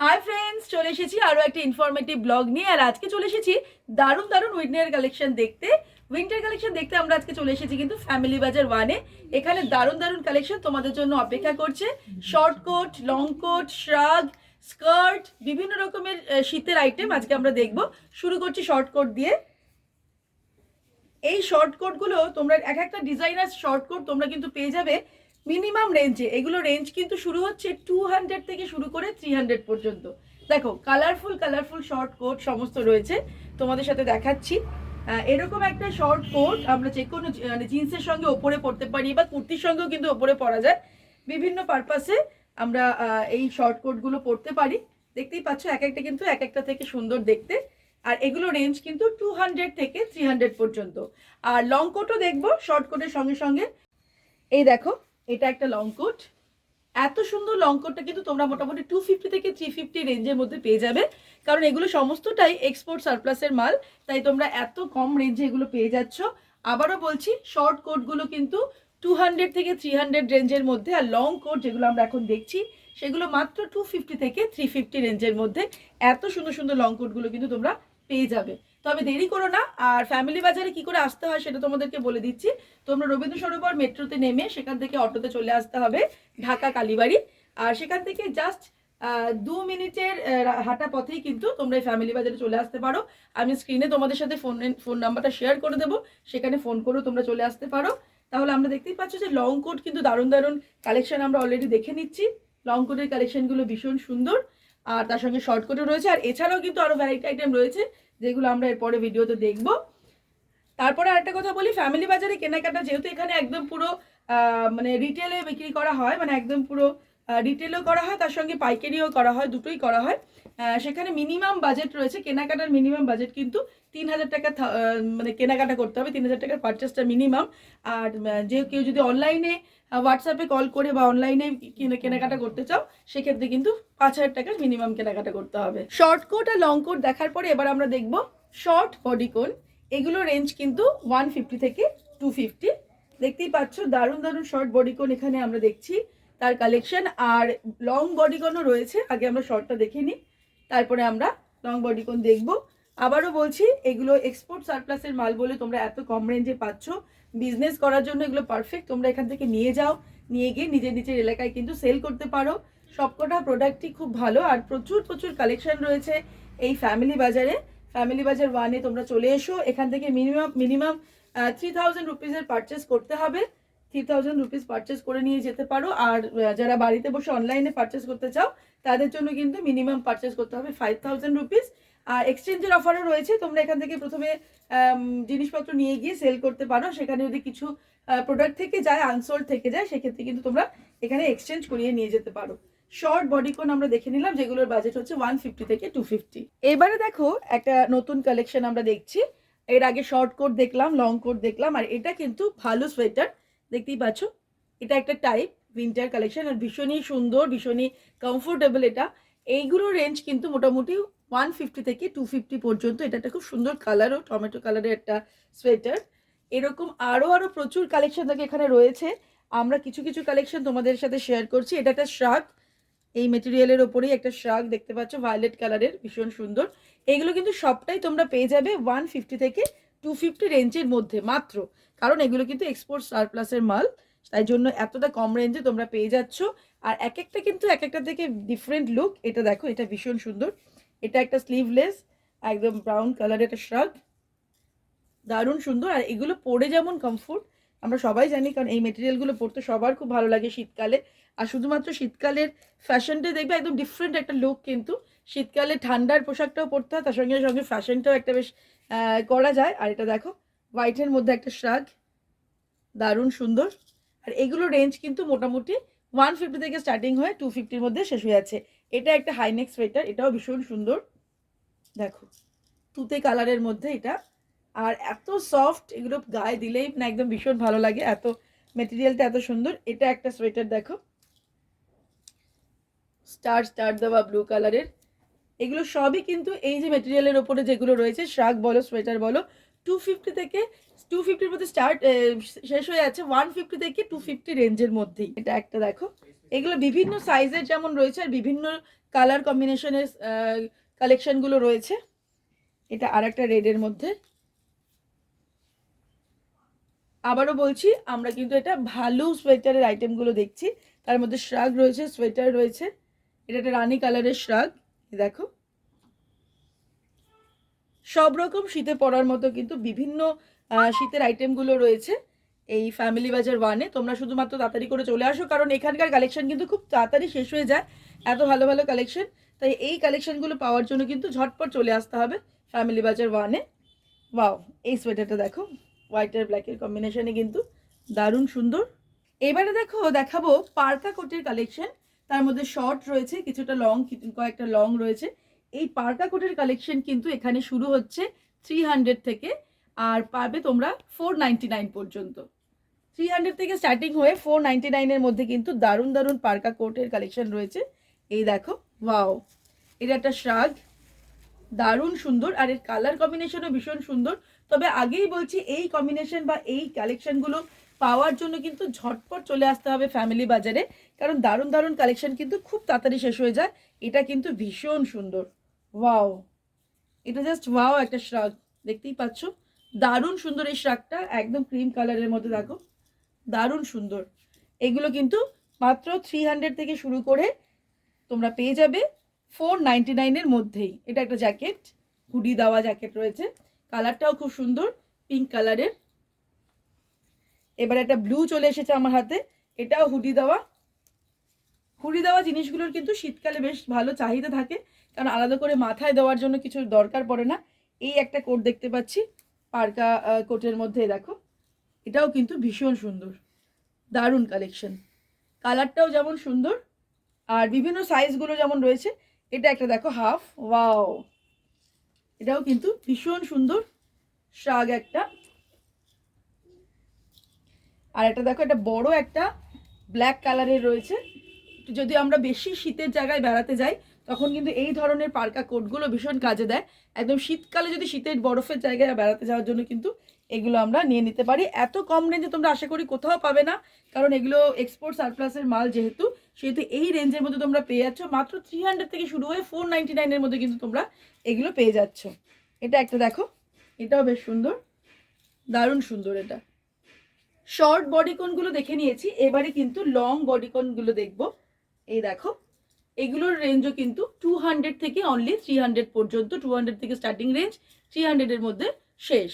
Hi friends চলে এসেছি আরও একটা ইনফরমেটিভ ব্লগ নিয়ে, আর আজকে চলে এসেছি দারুণ দারুণ উইন্টার কালেকশন দেখতে। উইন্টার কালেকশন দেখতে আমরা আজকে চলে এসেছি কিন্তু ফ্যামিলি বাজার ওয়ানে এখানে দারুণ দারুণ কালেকশন তোমাদের জন্য অপেক্ষা করছে। Short coat long coat shrug skirt বিভিন্ন রকমের শীতের আইটেম আজকে আমরা দেখব। শুরু করছি শর্ট কোট দিয়ে। এই শর্ট কোটগুলো তোমরা এক একটা ডিজাইনার শর্ট কোট তোমরা কিন্তু পেয়ে যাবে। মিনিমাম রেঞ্জে এগুলো রেঞ্জ কিন্তু শুরু হচ্ছে টু হান্ড্রেড থেকে শুরু করে থ্রি হান্ড্রেড পর্যন্ত। দেখো কালারফুল কালারফুল শর্ট কোট সমস্ত রয়েছে। তোমাদের সাথে দেখাচ্ছি। এরকম একটা শর্ট কোট আমরা যে কোনো মানে জিন্সের সঙ্গে ওপরে পরতে পারি বা কুর্তির সঙ্গেও কিন্তু ওপরে পরা যায়। বিভিন্ন পারপাসে আমরা এই শর্ট কোটগুলো পরতে পারি। দেখতেই পাচ্ছ, এক একটা কিন্তু এক একটা থেকে সুন্দর দেখতে। আর এগুলো রেঞ্জ কিন্তু টু হান্ড্রেড থেকে থ্রি হান্ড্রেড পর্যন্ত। আর লং কোটও দেখব শর্ট কোটের সঙ্গে সঙ্গে। এই দেখো এটা একটা লং কোট এত সুন্দর লং কোটটা কিন্তু তোমরা মোটামুটি টু ফিফটি থেকে থ্রি ফিফটি রেঞ্জের মধ্যে পেয়ে যাবে। কারণ এগুলো সমস্তটাই এক্সপোর্ট সারপ্লাসের মাল, তাই তোমরা এত কম রেঞ্জে এগুলো পেয়ে যাচ্ছ। আবারও বলছি শর্ট কোটগুলো কিন্তু টু হান্ড্রেড থেকে থ্রি হান্ড্রেড রেঞ্জের মধ্যে আর লং কোট যেগুলো আমরা এখন দেখছি, সেগুলো মাত্র টু ফিফটি থেকে থ্রি ফিফটি রেঞ্জের মধ্যে এত সুন্দর সুন্দর লং কোটগুলো কিন্তু তোমরা পেয়ে যাবে। তবে দেরি করো না, আর ফ্যামিলি বাজারে কি করে আসতে হয় সেটা তোমাদেরকে বলে দিচ্ছি। তোমরা রবীন্দ্র সরোবর মেট্রোতে নেমে সেখান থেকে অটোতে চলে আসতে হবে ঢাকা কালীবাড়ি। আর সেখান থেকে জাস্ট দু মিনিটের হাঁটা পথেই কিন্তু তোমরা এই ফ্যামিলি বাজারে চলে আসতে পারো। আমি স্ক্রিনে তোমাদের সাথে ফোন ফোন নাম্বারটা শেয়ার করে দেবো, সেখানে ফোন করেও তোমরা চলে আসতে পারো। তাহলে আমরা দেখতেই পাচ্ছ যে লং কোট কিন্তু দারুণ দারুণ কালেকশন আমরা অলরেডি দেখে নিচ্ছি। লং কোটের কালেকশনগুলো ভীষণ সুন্দর, আর তার সঙ্গে শর্ট কোটও রয়েছে। আর এছাড়াও কিন্তু আরও ভ্যারাইটি আইটেম রয়েছে যেগুলো আমরা এরপরে ভিডিওতে দেখব। তারপরে আরেকটা কথা বলি ফ্যামিলি বাজারে কেনাকাটা যেহেতু এখানে একদম পুরো মানে রিটেলে বিক্রি করা হয় মানে একদম পুরো রিটেলও করা হয়, তার সঙ্গে পাইকারিও করা হয়, দুটোই করা হয়। সেখানে মিনিমাম বাজেট রয়েছে, কেনাকাটার মিনিমাম বাজেট কিন্তু তিন হাজার টাকা মানে কেনাকাটা করতে হবে, তিন হাজার টাকার পারচেসটা মিনিমাম আর যে কেউ যদি অনলাইনে হোয়াটসঅ্যাপে কল করে বা অনলাইনে কেনাকাটা করতে চাও, সেক্ষেত্রে কিন্তু পাঁচ হাজার টাকার মিনিমাম কেনাকাটা করতে হবে। শর্ট কোট আর লং কোট দেখার পরে এবার আমরা দেখব শর্ট বডিকোন এগুলো রেঞ্জ কিন্তু ওয়ান ফিফটি থেকে টু ফিফটি দেখতেই পাচ্ছ, দারুণ দারুণ শর্ট বডিকন এখানে আমরা দেখছি, তার কালেকশন আর লং বডিকনও রয়েছে, আগে আমরা শর্টটা দেখে নিই। তারপরে আমরা লং বডিকন দেখব। আবারও বলছি, এগুলো এক্সপোর্ট সারপ্লাসের মাল বলে তোমরা এত কম রেঞ্জে পাচ্ছ। বিজনেস করার জন্য এগুলো পারফেক্ট তোমরা এখান থেকে নিয়ে যাও। নিয়ে গিয়ে নিজের নিজের এলাকায় কিন্তু সেল করতে পারো। সবকটা প্রোডাক্টই খুব ভালো, আর প্রচুর প্রচুর কালেকশন রয়েছে এই ফ্যামিলি বাজারে। ফ্যামিলি বাজার ওয়ানে তোমরা চলে এসো, এখান থেকে মিনিমাম মিনিমাম থ্রি থাউজেন্ড রুপিসের পারচেস করতে হবে। থ্রি থাউজেন্ড রুপিস পারচেস করে নিয়ে যেতে পারো। আর যারা বাড়িতে বসে অনলাইনে পারচেস করতে চাও তাদের জন্য কিন্তু মিনিমাম পারচেস করতে হবে ফাইভ থাউজেন্ড রুপিস আর এক্সচেঞ্জের অফারও রয়েছে, তোমরা এখান থেকে প্রথমে জিনিসপত্র নিয়ে গিয়ে সেল করতে পারো। সেখানে যদি কিছু প্রোডাক্ট থেকে যায় আনসোল্ড থেকে যায়, সেক্ষেত্রে কিন্তু তোমরা এখানে এক্সচেঞ্জ করিয়ে নিয়ে যেতে পারো। শর্ট বডিকন আমরা দেখে নিলাম, যেগুলোর বাজেট হচ্ছে ওয়ান ফিফটি থেকে টু ফিফটি এবারে দেখো, একটা নতুন কালেকশন আমরা দেখছি। এর আগে শর্ট কোট দেখলাম লং কোট দেখলাম, আর এটা কিন্তু ভালো সোয়েটার দেখতেই পাচ্ছ? এটা একটা টাইপ উইন্টার কালেকশন আর ভীষণই সুন্দর, ভীষণই কমফোর্টেবল এটা। এইগুলো রেঞ্জ কিন্তু মোটামুটি ওয়ান ফিফটি থেকে টু ফিফটি পর্যন্ত। এটা একটা খুব সুন্দর কালারও টমেটো কালারের একটা সোয়েটার এরকম আরও আরও প্রচুর কালেকশন থাকে এখানে রয়েছে। আমরা কিছু কিছু কালেকশন তোমাদের সাথে শেয়ার করছি। এটা একটা শ্রাগ এই মেটেরিয়ালের ওপরেই একটা শ্রাগ দেখতে পাচ্ছ ভায়োলেট কালারের ভীষণ সুন্দর। এগুলো কিন্তু সবটাই তোমরা পেয়ে যাবে ওয়ান ফিফটি থেকে টু ফিফটি রেঞ্জের মধ্যে, মাত্র। কারণ এগুলো কিন্তু এক্সপোর্ট সারপ্লাসের মাল। তাই জন্য এতটা কম রেঞ্জে তোমরা পেয়ে যাচ্ছ। আর এক একটা কিন্তু এক একটা থেকে ডিফারেন্ট লুক এটা দেখো, এটা ভীষণ সুন্দর। এটা একটা স্লিভলেস একদম ব্রাউন কালারের একটা শ্রাগ দারুণ সুন্দর। আর এগুলো পরে যেমন কমফোর্ট আমরা সবাই জানি, কারণ এই মেটেরিয়ালগুলো পরতে সবার খুব ভালো লাগে শীতকালে। আর শুধুমাত্র শীতকালের ফ্যাশনটা দেখবে, একদম ডিফারেন্ট একটা লুক কিন্তু শীতকালে ঠান্ডার পোশাকটাও পরতে হয়, তার সঙ্গে সঙ্গে ফ্যাশনটাও একটা বেশ করা যায়। আর এটা দেখো হোয়াইটের মধ্যে একটা শ্রাগ দারুণ সুন্দর। আর এগুলো রেঞ্জ কিন্তু মোটামুটি ওয়ান ফিফটি থেকে স্টার্টিং হয়ে টু ফিফটির মধ্যে শেষ হয়ে যাচ্ছে। এটা একটা হাইনেক সোয়েটার এটাও ভীষণ সুন্দর। দেখো, তুতে কালারের মধ্যে এটা। আর এত সফট এগুলো গায়ে দিলেই না একদম ভীষণ ভালো লাগে। এত মেটেরিয়ালটা এত সুন্দর। এটা একটা সোয়েটার দেখো। স্টার স্টার দেওয়া ব্লু কালারের এগুলো সবই কিন্তু এই যে মেটেরিয়ালের ওপরে যেগুলো রয়েছে শ্রাগ বলো সোয়েটার বলো টু ফিফটি থেকে টু ফিফটির মধ্যে স্টার্ট শেষ হয়ে যাচ্ছে। ওয়ান ফিফটি থেকে টু ফিফটি রেঞ্জের মধ্যেই। এটা একটা দেখো। এগুলো বিভিন্ন সাইজের যেমন রয়েছে, আর বিভিন্ন কালার কম্বিনেশনের কালেকশনগুলো রয়েছে। এটা আর একটা রেডের মধ্যে। আবারও বলছি, আমরা কিন্তু এটা ভালো সোয়েটারের আইটেমগুলো দেখছি। তার মধ্যে শ্রাগ রয়েছে সোয়েটার রয়েছে। এটা একটা রানী কালারের শ্রাগ দেখো। সব রকম শীতে পরার মতো কিন্তু বিভিন্ন শীতের আইটেমগুলো রয়েছে। এই ফ্যামিলি বাজার ওয়ানে তোমরা শুধুমাত্র তাড়াতাড়ি করে চলে আসো, কারণ এখানকার কালেকশন কিন্তু খুব তাড়াতাড়ি শেষ হয়ে যায়। এত ভালো ভালো কালেকশন তাই এই কালেকশনগুলো পাওয়ার জন্য কিন্তু ঝটপট চলে আসতে হবে ফ্যামিলি বাজার ওয়ানে ওয়াও এই সোয়েটারটা দেখো। হোয়াইট আর ব্ল্যাকের কম্বিনেশনে কিন্তু দারুণ সুন্দর। এবারে দেখো, দেখাবো পার্কা কোটের কালেকশন তার মধ্যে শর্ট রয়েছে, কিছুটা লং কয়েকটা লং রয়েছে। এই পার্কা কোটের কালেকশন কিন্তু এখানে শুরু হচ্ছে থ্রি হান্ড্রেড থেকে আর পাবে তোমরা ফোর নাইনটি নাইন পর্যন্ত। থ্রি হান্ড্রেড থেকে স্টার্টিং হয়ে ফোর নাইনটি নাইনের মধ্যে কিন্তু দারুণ দারুণ পার্কা কোটের কালেকশন রয়েছে। এই দেখো ওয়াও এটা একটা শ্রাগ দারুণ সুন্দর আর এর কালার কম্বিনেশনও ভীষণ সুন্দর। তবে আগেই বলছি, এই কম্বিনেশন বা এই কালেকশনগুলো পাওয়ার জন্য কিন্তু ঝটপট চলে আসতে হবে ফ্যামিলি বাজারে। কারণ দারুণ দারুণ কালেকশন কিন্তু খুব তাড়াতাড়ি শেষ হয়ে যায়। এটা কিন্তু ভীষণ সুন্দর। ওয়াও এটা জাস্ট ওয়াও একটা শ্রাগ দেখতেই পাচ্ছ? দারুণ সুন্দর এই শ্রাগটা একদম ক্রিম কালারের মধ্যে দেখো। দারুণ সুন্দর। এগুলো কিন্তু মাত্র থ্রি হান্ড্রেড থেকে শুরু করে তোমরা পেয়ে যাবে ফোর নাইনটি নাইনের মধ্যেই। এটা একটা জ্যাকেট হুডি দেওয়া জ্যাকেট রয়েছে। কালারটাও খুব সুন্দর পিঙ্ক কালারের এবার একটা ব্লু চলে এসেছে আমার হাতে। এটাও হুডি দেওয়া। হুডি দেওয়া জিনিসগুলোর কিন্তু শীতকালে বেশ ভালো চাহিদা থাকে, কারণ আলাদা করে মাথায় দেওয়ার জন্য কিছু দরকার পড়ে না। এই একটা কোট দেখতে পাচ্ছি। পার্কা কোটের মধ্যে, দেখো। এটাও কিন্তু ভীষণ সুন্দর। দারুণ কালেকশন কালারটাও যেমন সুন্দর, আর বিভিন্ন সাইজগুলো যেমন রয়েছে, এটা একটা দেখো হাফ ওয়াও এটাও কিন্তু ভীষণ সুন্দর শাগ একটা। আর একটা দেখো, একটা বড় একটা ব্ল্যাক কালারের রয়েছে। যদি আমরা বেশি শীতের জায়গায় বেড়াতে যাই তখন কিন্তু এই ধরনের পার্কা কোটগুলো ভীষণ কাজে দেয়। একদম শীতকালে যদি শীতের বরফের জায়গায় বেড়াতে যাওয়ার জন্য কিন্তু এগুলো আমরা নিয়ে নিতে পারি। এত কম রেঞ্জে তোমরা আশা করি কোথাও পাবে না, কারণ এগুলো এক্সপোর্ট সারপ্লাসের মাল যেহেতু, সেহেতু এই রেঞ্জের মধ্যে তোমরা পেয়ে যাচ্ছ। মাত্র থ্রি হান্ড্রেড থেকে শুরু হয়ে ফোর নাইনটি নাইনের মধ্যে কিন্তু তোমরা এগুলো পেয়ে যাচ্ছ। এটা একটা দেখো, এটাও বেশ সুন্দর, দারুণ সুন্দর এটা। শর্ট বডিকনগুলো দেখে নিয়েছি, এবারে কিন্তু লং বডিকনগুলো দেখব। এই দেখো এগুলোর রেঞ্জও কিন্তু টু হান্ড্রেড থেকে অনলি থ্রি হান্ড্রেড পর্যন্ত টু হান্ড্রেড থেকে স্টার্টিং রেঞ্জ থ্রি হান্ড্রেডের মধ্যে শেষ।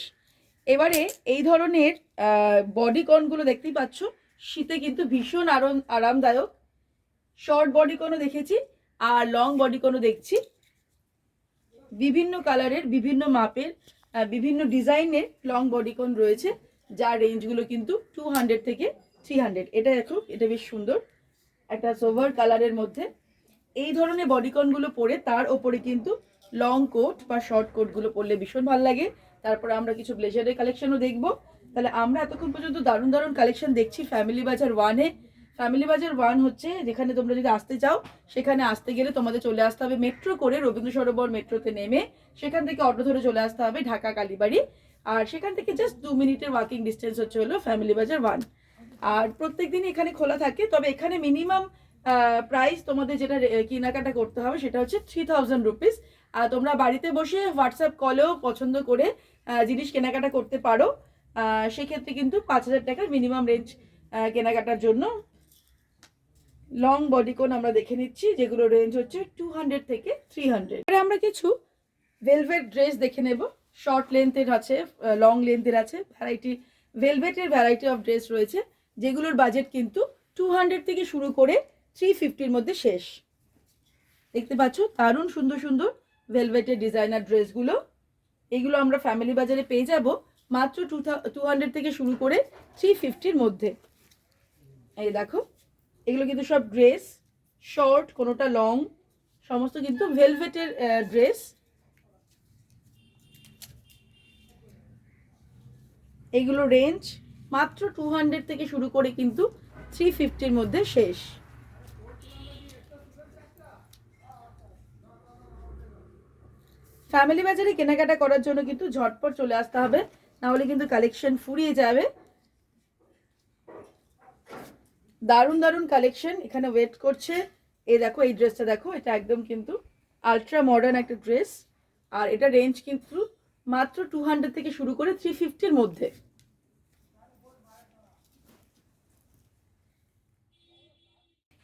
এবারে এই ধরনের বডিকনগুলো দেখতেই পাচ্ছ, শীতে কিন্তু ভীষণ আরাম, আরামদায়ক। শর্ট বডিকনও দেখেছি, আর লং বডিকনও দেখছি। বিভিন্ন কালারের বিভিন্ন মাপের বিভিন্ন ডিজাইনের লং বডিকন রয়েছে, যার রেঞ্জগুলো কিন্তু টু হান্ড্রেড থেকে থ্রি হান্ড্রেড এটা দেখো, এটা বেশ সুন্দর। একটা সোভার কালারের মধ্যে। এই ধরনের বডিকনগুলো পরে তার ওপরে কিন্তু লং কোট বা শর্ট কোটগুলো পরলে ভীষণ ভালো লাগে। তারপরে আমরা কিছু ব্লেজারের কালেকশনও দেখব। তাহলে আমরা এতক্ষণ পর্যন্ত দারুণ দারুণ কালেকশন দেখছি ফ্যামিলি বাজার ওয়ানে ফ্যামিলি বাজার ওয়ান হচ্ছে যেখানে তোমরা যদি আসতে চাও, সেখানে আসতে গেলে তোমাদের চলে আসতে হবে মেট্রো করে রবীন্দ্র সরোবর মেট্রোতে নেমে। সেখান থেকে অটো ধরে চলে আসতে হবে ঢাকা কালীবাড়ি। আর সেখান থেকে জাস্ট দু মিনিটের ওয়াকিং ডিস্টেন্স হচ্ছে হলো ফ্যামিলি বাজার ওয়ান আর প্রত্যেক দিন এখানে খোলা থাকে, তবে এখানে মিনিমাম প্রাইস তোমাদের যেটা কেনাকাটা করতে হবে সেটা হচ্ছে থ্রি থাউজেন্ড রুপিস আর তোমরা বাড়িতে বসে হোয়াটসঅ্যাপ কলেও পছন্দ করে জিনিস কেনাকাটা করতে পারো। সেক্ষেত্রে কিন্তু পাঁচ হাজার টাকার মিনিমাম রেঞ্জ কেনাকাটার জন্য। লং বডিকন আমরা দেখে নিচ্ছি, যেগুলো রেঞ্জ হচ্ছে টু হান্ড্রেড থেকে থ্রি হান্ড্রেড আমরা কিছু ভেলভেট ড্রেস দেখে নেব। শর্ট লেন্থের আছে লং লেন্থের আছে ভ্যারাইটি ভেলভেটের ভ্যারাইটি অফ ড্রেস রয়েছে, যেগুলোর বাজেট কিন্তু টু হান্ড্রেড থেকে শুরু করে থ্রি ফিফটির মধ্যে শেষ। দেখতে পাচ্ছ, দারুণ সুন্দর সুন্দর ভেলভেটের ডিজাইনার ড্রেসগুলো এগুলো আমরা ফ্যামিলি বাজারে পেয়ে যাব মাত্র টু টু হান্ড্রেড থেকে শুরু করে থ্রি ফিফটির মধ্যে। এই দেখো, এগুলো কিন্তু সব ড্রেস শর্ট কোনোটা লং সমস্ত কিন্তু ভেলভেটের ড্রেস এগুলো রেঞ্জ মাত্র টু হান্ড্রেড থেকে শুরু করে কিন্তু থ্রি ফিফটির মধ্যে শেষ। ফ্যামিলি বাজারে কেনাকাটা করার জন্য কিন্তু ঝটপট চলে আসতে হবে। নাহলে কিন্তু কালেকশন ফুরিয়ে যাবে। দারুণ দারুণ কালেকশন এখানে ওয়েট করছে। এ দেখো, এই ড্রেসটা দেখো, এটা একদম কিন্তু আলট্রা মডার্ন একটা ড্রেস আর এটা রেঞ্জ কিন্তু মাত্র টু হান্ড্রেড থেকে শুরু করে থ্রি ফিফটির মধ্যে।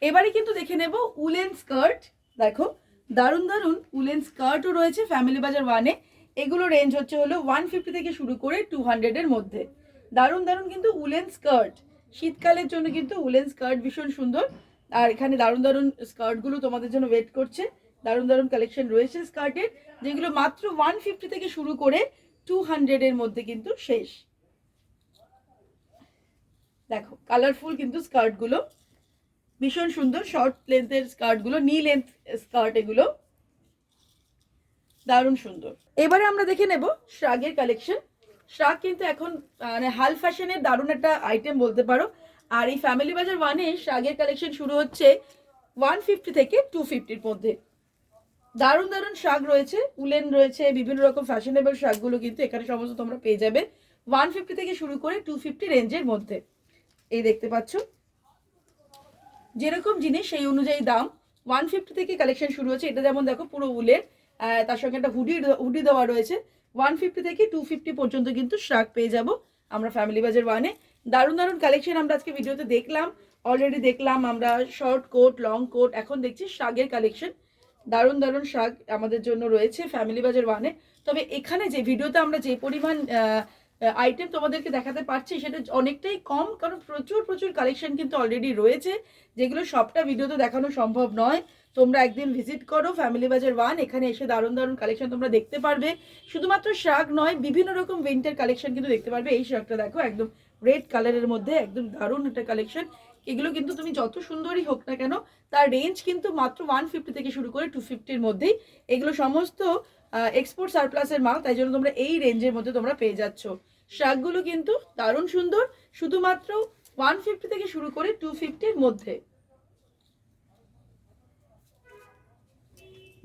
এবারে কিন্তু দেখে নেব উলেন স্কার্ট দেখো। দারুণ দারুণ। উলেন স্কার্টও রয়েছে ফ্যামিলি বাজার ওয়ানে। এগুলো রেঞ্জ হচ্ছে হলো ওয়ান ফিফটি থেকে শুরু করে টু হান্ড্রেডের মধ্যে। দারুণ দারুণ কিন্তু উলেন স্কার্ট। শীতকালের জন্য কিন্তু উলেন স্কার্ট ভীষণ সুন্দর। আর এখানে দারুণ দারুণ স্কার্টগুলো তোমাদের জন্য ওয়েট করছে। দারুণ দারুণ কালেকশন রয়েছে স্কার্টের, যেগুলো মাত্র ওয়ান ফিফটি থেকে শুরু করে টু হান্ড্রেডের মধ্যে কিন্তু শেষ। দেখো কালারফুল কিন্তু স্কার্টগুলো। ভীষণ সুন্দর শর্ট লেন্থের স্কার্টগুলো নি লেন্থ স্কার্ট এগুলো। দারুণ সুন্দর। এবারে আমরা দেখে নেব শ্রাগের কালেকশন শ্রাগ কিন্তু এখন মানে হাল ফ্যাশনের দারুণ একটা আইটেম বলতে পারো। আর এই ফ্যামিলি বাজার ওয়ানে শ্রাগের কালেকশন শুরু হচ্ছে ওয়ান ফিফটি থেকে টু ফিফটির মধ্যে। দারুণ দারুণ শাক রয়েছে, উলেন রয়েছে, বিভিন্ন রকম ফ্যাশনেবল শাকগুলো কিন্তু এখানে সমস্ত তোমরা পেয়ে যাবে। ওয়ান ফিফটি থেকে শুরু করে টু ফিফটি রেঞ্জের মধ্যে। এই দেখতে পাচ্ছ। যেরকম জিনিস সেই অনুযায়ী দাম। ওয়ান ফিফটি থেকে কালেকশন শুরু হচ্ছে। এটা যেমন দেখো পুরো উলের তার সঙ্গে একটা হুডি হুডি দেওয়া রয়েছে। ওয়ান ফিফটি থেকে টু ফিফটি পর্যন্ত কিন্তু শাক পেয়ে যাব আমরা ফ্যামিলি বাজার ওয়ানে দারুণ দারুণ কালেকশন আমরা আজকে ভিডিওতে দেখলাম। অলরেডি দেখলাম আমরা শর্ট কোট লং কোট এখন দেখছি শাকের কালেকশন দারুণ দারুণ শাক আমাদের জন্য রয়েছে ফ্যামিলি বাজার ওয়ানে তবে এখানে যে ভিডিওতে আমরা যে পরিমাণ আইটেম তোমাদেরকে দেখাতে পারছি, সেটা অনেকটাই কম, কারণ প্রচুর প্রচুর কালেকশন কিন্তু অলরেডি রয়েছে, যেগুলো সবটা ভিডিওতে দেখানো সম্ভব নয়। তোমরা একদিন ভিজিট করো ফ্যামিলি বাজার ওয়ান এখানে এসে দারুণ দারুণ কালেকশন তোমরা দেখতে পারবে। শুধুমাত্র শাক নয়, বিভিন্ন রকম উইন্টার কালেকশন কিন্তু দেখতে পারবে। এই শাকটা দেখো, একদম রেড কালারের মধ্যে, একদম দারুণ একটা কালেকশন এগুলো কিন্তু তুমি যত সুন্দরই হোক না কেন, তার রেঞ্জ কিন্তু মাত্র ওয়ান ফিফটি থেকে শুরু করে টু ফিফটির মধ্যেই। এগুলো সমস্ত এক্সপোর্ট সারপ্লাসের মাল, তাই জন্য তোমরা এই রেঞ্জের মধ্যে তোমরা পেয়ে যাচ্ছ। শাকগুলো কিন্তু দারুণ সুন্দর, শুধুমাত্র ওয়ান ফিফটি থেকে শুরু করে টু ফিফটির মধ্যে।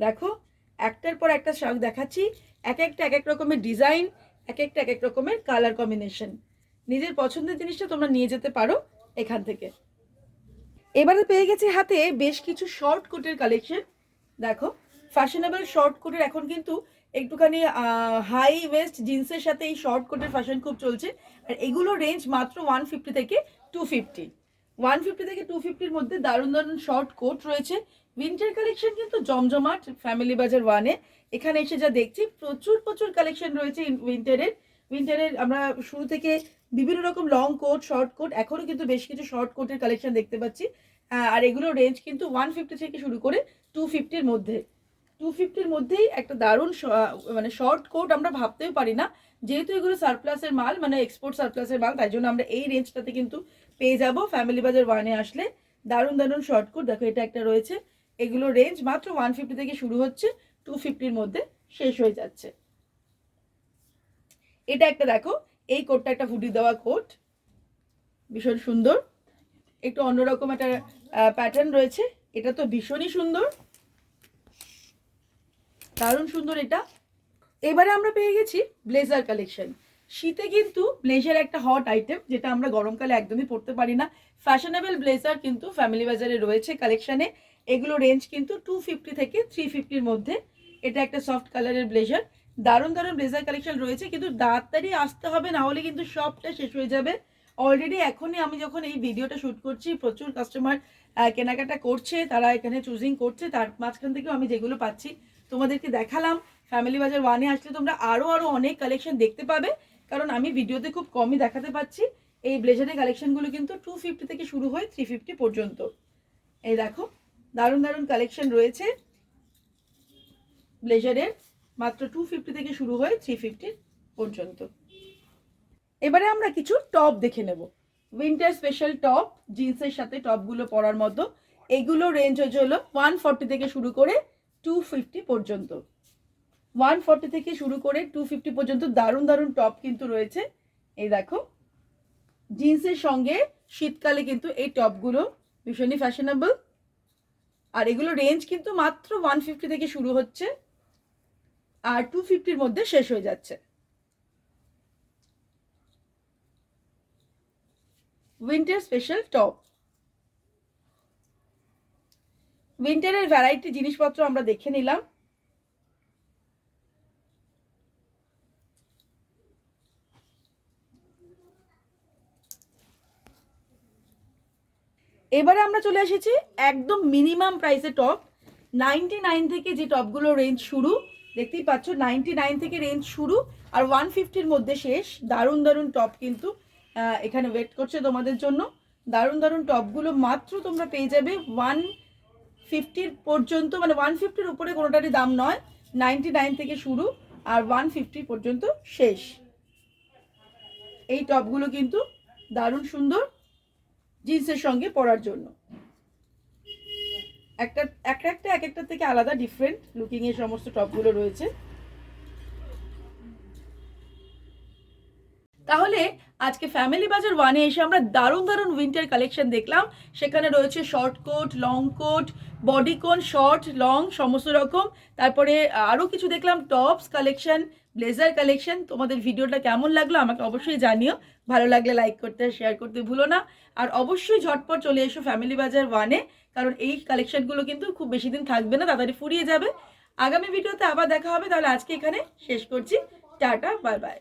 দেখো, একটার পর একটা শাক দেখাচ্ছি, এক একটা এক এক রকমের ডিজাইন এক একটা এক এক রকমের কালার কম্বিনেশন নিজের পছন্দের জিনিসটা তোমরা নিয়ে যেতে পারো এখান থেকে। এবারে পেয়ে গেছি হাতে বেশ কিছু শর্ট কোটের কালেকশন দেখো ফ্যাশনেবল শর্ট কোটের এখন কিন্তু একটুখানি হাই ওয়েস্ট জিন্সের সাথে এই শর্ট কোটের ফ্যাশন খুব চলছে। আর এগুলো রেঞ্জ মাত্র ওয়ান ফিফটি থেকে টু ফিফটি ওয়ান ফিফটি থেকে টু ফিফটির মধ্যে দারুণ দারুণ শর্ট কোট রয়েছে। উইন্টার কালেকশন কিন্তু জমজমাট ফ্যামিলি বাজার ওয়ানে এখানে এসে যা দেখছি, প্রচুর প্রচুর কালেকশন রয়েছে উইন্টারের উইন্টারের আমরা শুরু থেকে বিভিন্ন রকম লং কোট শর্ট কোট এখনও কিন্তু বেশ কিছু শর্ট কোটের কালেকশন দেখতে পাচ্ছি। আর এগুলো রেঞ্জ কিন্তু ওয়ান ফিফটি থেকে শুরু করে টু ফিফটির মধ্যে। টু ফিফটির মধ্যেই একটা দারুণ মানে শর্ট কোট আমরা ভাবতেও পারি না। যেহেতু এগুলো সারপ্লাসের মাল মানে এক্সপোর্ট সারপ্লাসের মাল, তাই জন্য আমরা এই রেঞ্জটাতে কিন্তু পেয়ে যাব। ফ্যামিলি বাজার ওয়ানে আসলে দারুণ দারুণ শর্ট কোট দেখো এটা একটা রয়েছে। এগুলো রেঞ্জ মাত্র ওয়ান ফিফটি থেকে শুরু হচ্ছে টু ফিফটির মধ্যে শেষ হয়ে যাচ্ছে। এটা একটা দেখো, এই কোটটা একটা হুডি দেওয়া কোট ভীষণ সুন্দর। একটু অন্যরকম একটা প্যাটার্ন রয়েছে। এটা তো ভীষণই সুন্দর। দারুণ সুন্দর এটা। এবারে আমরা পেয়ে গেছি ব্লেজার কালেকশন শীতে কিন্তু ব্লেজার একটা হট আইটেম যেটা আমরা গরমকালে একদমই পরতে পারি না। ফ্যাশনেবল ব্লেজার কিন্তু ফ্যামিলি বাজারে রয়েছে কালেকশনে এগুলো রেঞ্জ কিন্তু টু ফিফটি থেকে থ্রি ফিফটির মধ্যে। এটা একটা সফট কালারের ব্লেজার দারুণ দারুণ ব্লেজার কালেকশন রয়েছে, কিন্তু তাড়াতাড়ি আসতে হবে, না হলে কিন্তু সবটা শেষ হয়ে যাবে। অলরেডি এখনই আমি যখন এই ভিডিওটা শ্যুট করছি, প্রচুর কাস্টমার কেনাকাটা করছে, তারা এখানে চুজিং করছে, তার মাঝখান থেকেও আমি যেগুলো পাচ্ছি তোমাদেরকে দেখালাম। ফ্যামিলি বাজার ওয়ানে আসলে তোমরা আরও আরও অনেক কালেকশন দেখতে পাবে। কারণ আমি ভিডিওতে খুব কমই দেখাতে পাচ্ছি। এই ব্লেজারের কালেকশনগুলো কিন্তু টু ফিফটি থেকে শুরু হয় থ্রি ফিফটি পর্যন্ত। এই দেখো, দারুণ দারুণ কালেকশন রয়েছে। ব্লেজারের মাত্র টু ফিফটি থেকে শুরু হয় থ্রি ফিফটি পর্যন্ত। এবারে আমরা কিছু টপ দেখে নেব। উইন্টার স্পেশাল টপ জিন্সের সাথে টপগুলো পরার মতো। এগুলো রেঞ্জ হলো ওয়ান ফর্টি থেকে শুরু করে টু ফিফটি পর্যন্ত। ওয়ান ফর্টি থেকে শুরু করে টু ফিফটি পর্যন্ত দারুণ দারুণ টপ কিন্তু রয়েছে। এই দেখো জিন্সের সঙ্গে শীতকালে কিন্তু এই টপগুলো ভীষণই ফ্যাশনেবল আর এগুলো রেঞ্জ কিন্তু মাত্র ওয়ান ফিফটি থেকে শুরু হচ্ছে, আর টু ফিফটির মধ্যে শেষ হয়ে যাচ্ছে। উইন্টার স্পেশাল টপ উইন্টারের ভ্যারাইটি জিনিসপত্র আমরা দেখে নিলাম। এবারে আমরা চলে এসেছি একদম মিনিমাম প্রাইসে টপ নাইনটি নাইন থেকে যে টপগুলো রেঞ্জ শুরু, দেখতেই পাচ্ছ নাইনটি নাইন থেকে রেঞ্জ শুরু আর ওয়ান ফিফটির মধ্যে শেষ। দারুণ দারুণ টপ কিন্তু এখানে ওয়েট করছে তোমাদের জন্য। দারুণ দারুণ টপগুলো মাত্র তোমরা পেয়ে যাবে ওয়ান ফিফটির পর্যন্ত মানে ওয়ান ফিফটির উপরে কোনোটারই দাম নয়, নাইনটি নাইন থেকে শুরু, আর ওয়ান ফিফটি পর্যন্ত শেষ। এই টপগুলো কিন্তু দারুণ সুন্দর জিন্সের সঙ্গে পরার জন্য। একটা এক একটা এক একটা থেকে আলাদা ডিফারেন্ট লুকিং এর সমস্ত টপগুলো রয়েছে। তাহলে আজকে ফ্যামিলি বাজার ওয়ানে এসে আমরা দারুণ দারুণ উইন্টার কালেকশন দেখলাম। সেখানে রয়েছে short coat long coat bodycon short, long, সমস্ত রকম। তারপরে আরও কিছু দেখলাম, টপস কালেকশন, ব্লেজার কালেকশন। তোমাদের ভিডিওটা কেমন লাগল আমাকে অবশ্যই জানিও। ভালো লাগলে লাইক করতে, শেয়ার করতে ভুলো না। আর অবশ্যই ঝটপট চলে এসো ফ্যামিলি বাজার ওয়ানে কারণ এই কালেকশনগুলো কিন্তু খুব বেশি দিন থাকবে না, তাড়াতাড়ি ফুরিয়ে যাবে। আগামী ভিডিওতে আবার দেখা হবে, তাহলে আজকে এখানে শেষ করছি। Tata, bye bye.